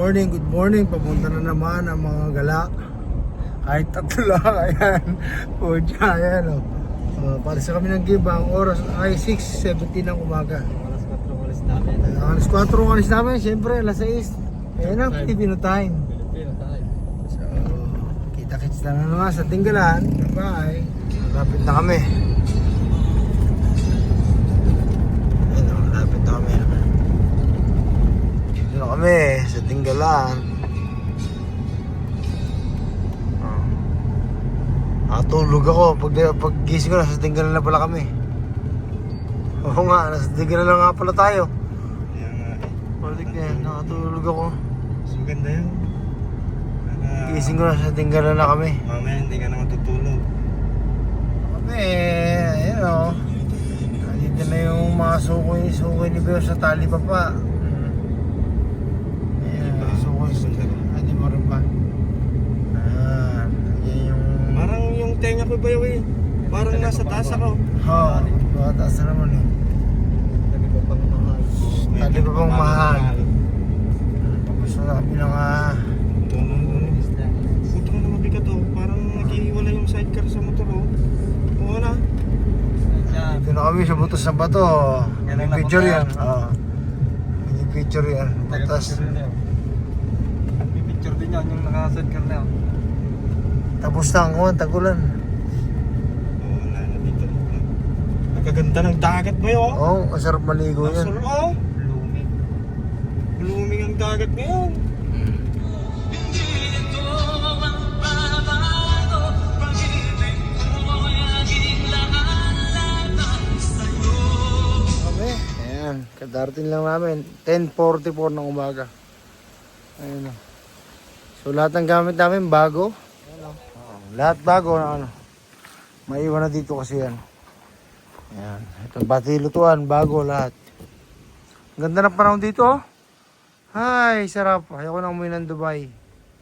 morning, good morning. Papunta na naman ang mga gala. Kahit tatlo lang, ayan. Pucha, ayan o. Uh, para sa kami ng give, ang oras ay 6.17 ng umaga. Alas 4 ulis namin. Uh, alas 4 ang alis namin, siyempre, alas 6. Ayan ang Filipino time. Pilipino tayo. So, kita-kits na naman sa Tinggalan. Bye. Lapit na kami. Ayun o, lapit na kami. Dito na kami sa Tinggalan. Oh. Nakatulog ako. Pag, pag gising ko, nasa Tinggalan na pala kami. Oo nga, nasa Tinggalan na nga pala tayo. Kaya nga eh. Balik na yan, nakatulog ako. Mas maganda yun. Para Gising ko, nasa Tinggalan na kami. mamaya hindi ka na matutulog. Kami, ayun o. Nandito na yung mga sukoy, sukoy ni Beo sa tali pa pa. Ayan, sukoy, sukoy. Hindi mo rin ba? Ayan, yan yung... Parang yung tenga ko ba yun eh. Parang nasa taas ako. Ha, baka taas na naman eh. Sabi ko pang mahal. Tali pa pang mahal. Tapos na kami ng ah... Puto na mabigat oh. Parang naghihiwala yung sidecar sa motor oh. Oo na. Yan. Dito na kami sa butos ng bato. Yan May picture yan. Oo. May picture yan. Butas. May picture din yan yung nakasad ka na. Tapos na ang kuwan, tagulan. Oo, wala na dito. Nagkaganda ng dagat mo yun oh. Oo, oh, masarap maligo yan. Nasarap oh. Blooming. Blooming ang dagat ngayon. Ayan, kadarating lang namin. 10.44 ng umaga. Ayun o. So lahat ng gamit namin bago. Oo, lahat bago na ano. Maiwan na dito kasi yan. Ayan. Ito pati lutuan, bago lahat. Ang Ganda ng panahon dito oh. Hi, sarap. Ayoko na umuwi ng Dubai.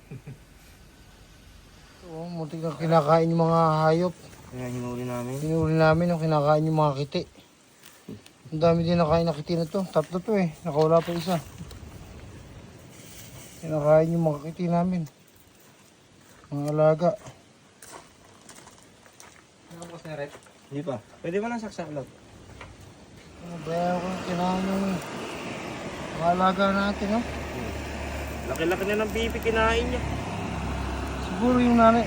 Oo, muntik na kinakain yung mga hayop. Kaya hinuli namin. Pinuli namin yung kinakain yung mga kiti. Ang dami din nakain na kiti na to. Tatlo to eh. Nakawala pa isa. Kinakain yung mga kiti namin. Mga alaga. Ano ko sa rep? Hindi pa. Pwede ba lang saksaklap? Ano ba ako kinain yung mga alaga natin no? Laki-laki na ng pipi kinain niya. Siguro yung nanay.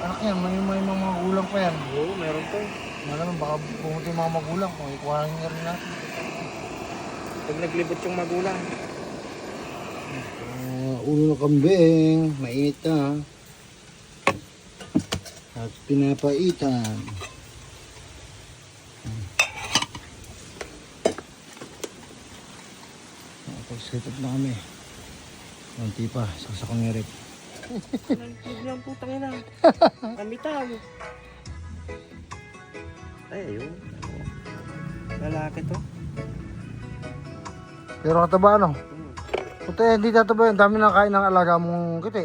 Anak yan, may, may mga magulang pa yan. Oo, meron to. Malamang baka pumunta yung mga magulang kung ikuhanin nga rin natin. Pag naglibot yung magulang. Uh, ulo na kambing, mainit na. At pinapaitan. Nakapag-set up na kami. Kunti pa, sasakang ngirit. Huwag lang putang ina. Kamitaw. Ay, ayun. Lalaki to. Pero kataba ano? Puti, hindi tataba yun. Dami na kain ng alaga mong kiti.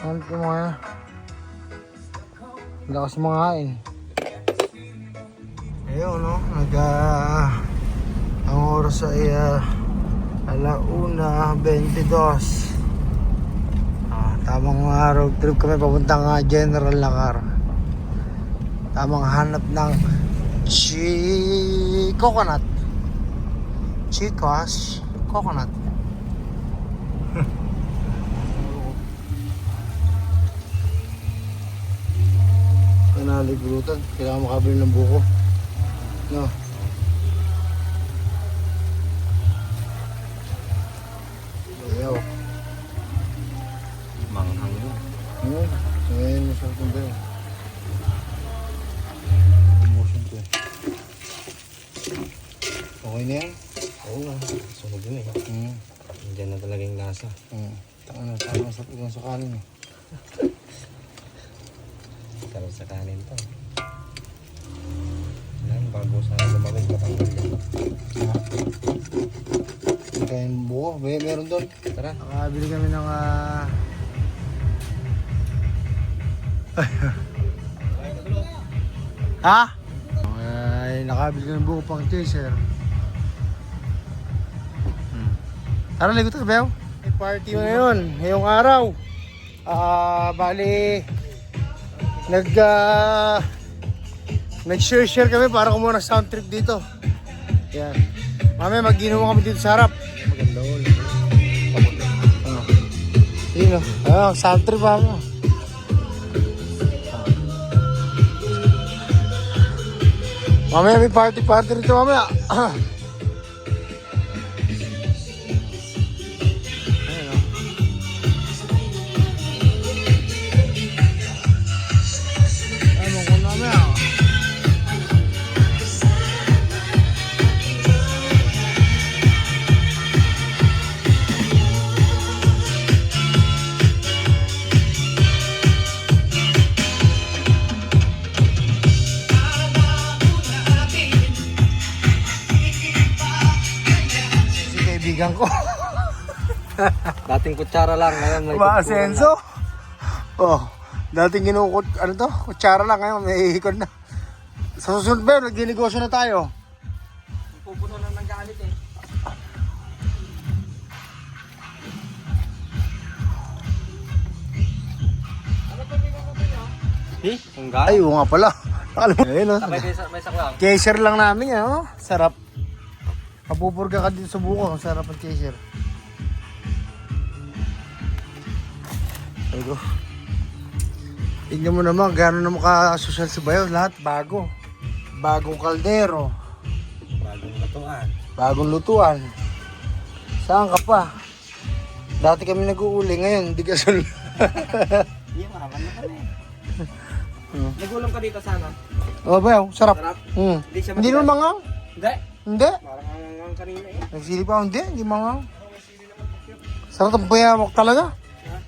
Ano ito mga yan? Ang lakas mga kain. Ayun, no? Nag, ah, ang oras ay uh, alauna 22. Ah, tamang ah, road trip kami papuntang ah, General Lakar. Tamang hanap ng chi coconut. Chicos, coconut. Kanaligurutan, kailangan makabili ng buko. No. Ngayon mo sa kundi. Emotion ko eh. Okay na yan? Oo, sunog yun eh. Hmm. Diyan na talaga yung lasa. Hmm. Taka na, taka na sa pilang sa kanin eh. Sarap sa kanin to. Yan, bago sa lumamig matanggal yan. Hindi kayong buko. May meron doon. Tara. Nakabili kami ng ah... ha? Ay, nakabili kami ng buko pang chaser. Hmm. Tara, ligo tayo, Beo. May party ngayon, ngayong araw. Ah, bali nag ah, nag-share-share kami para kumuha ng sound trip dito. Yan. Mamaya mag-inuman kami dito sa harap. Maganda oh. Ano? Yun oh. Ano, sound trip ako. Mamaya may party party rito mamaya. kaibigan ko. Dating kutsara lang, ngayon may Maasenso. Oh, dating ginukot, ano to? Kutsara lang ngayon, may hikod na. Sa susunod ba, nagdinegosyo na tayo. Pupuno na ng galit eh. Eh, ang Ay, oo nga pala. Mo, ayun oh. May, may saklang. Chaser lang namin yan, oh. Sarap. Kapupurga ka dito sa buko, ang sarap ang chaser. Ayun oh. Tingnan mo naman, gano'n naman ka-social sa bayo. Lahat bago. Bagong kaldero. Bagong latuan. Bagong lutuan. Saan ka pa? Dati kami nag-uuli, ngayon hindi ka sul. Hindi, makaman na kami. Nagulong ka dito sana? oh, bayaw, sarap. Sarap? Hmm. Hindi siya Hindi naman mangang. Hindi. Hindi. Parang ang kanina eh. Nagsili pa, hindi. Hindi mangang. Sarap ang bayawak talaga.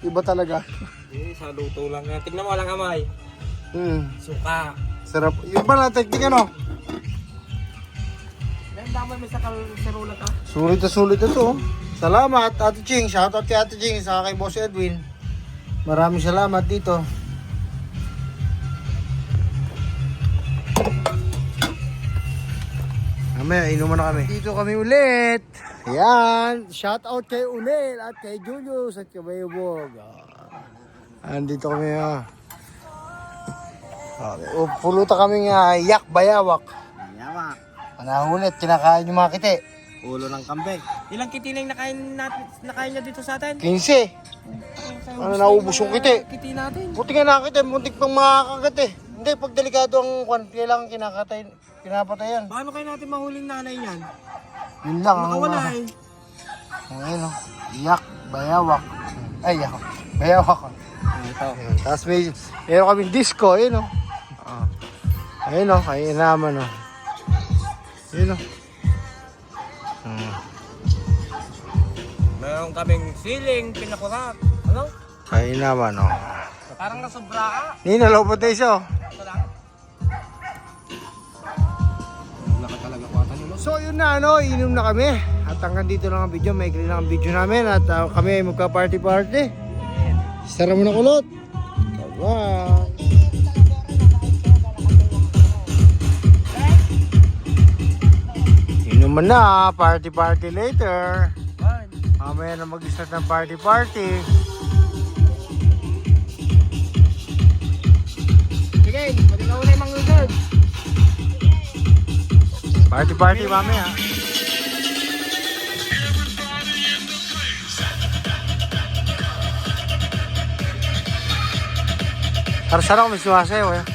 Iba talaga. Eh, sa luto lang yan. Tignan mo lang amay. Hmm. Suka. Sarap. Yung pala, teknik ano? Damay may sakal serulat ah. Sulit na sulit na to. Salamat, Ate Ching. Shoutout kay Ate Ching, saka kay Boss Edwin. Maraming salamat dito. Mamaya, inuman na kami. Dito kami ulit. Yan. Shoutout kay Unel at kay Julius at kay Bayobog. Ah. Andito kami ah. Okay. O, pulutan kami nga yak bayawak. Yawa. Panahulit, kinakain yung mga kiti. Ulo ng kambing. Ilang kiti na yung nakain, natin, nakain niya dito sa atin? 15. Ano, naubos yung kiti. Kiti natin. Buti nga nakakita, muntik pang makakagat eh. Hindi, pag delikado ang kwan, kailangan kinakatay, pinapatayan. Paano kayo natin mahuling nanay niyan? Yun lang. ang Nakawala mga- eh. Ang ayun oh. Yak, bayawak. Ay, yak. Bayawak. oh. Ito. Ayun. Tapos may, meron kaming disco, ayun oh. Ah. Ayun oh, ayun naman oh. Ayun oh. Hmm. Meron kaming siling, pinakurat. Ano? Ayun naman oh. Parang nasobra ka. Nina, low potato. So yun na ano, inom na kami. At hanggang dito lang ang video, may lang ang video namin at ah, kami ay magka-party party. Sara mo na kulot. Bye. Inuman na, party party later. Mamaya na mag-start ng party party. Sige, pwede na ulit mga lizard. Party party mamaya. Para sana kung may sumasayaw eh.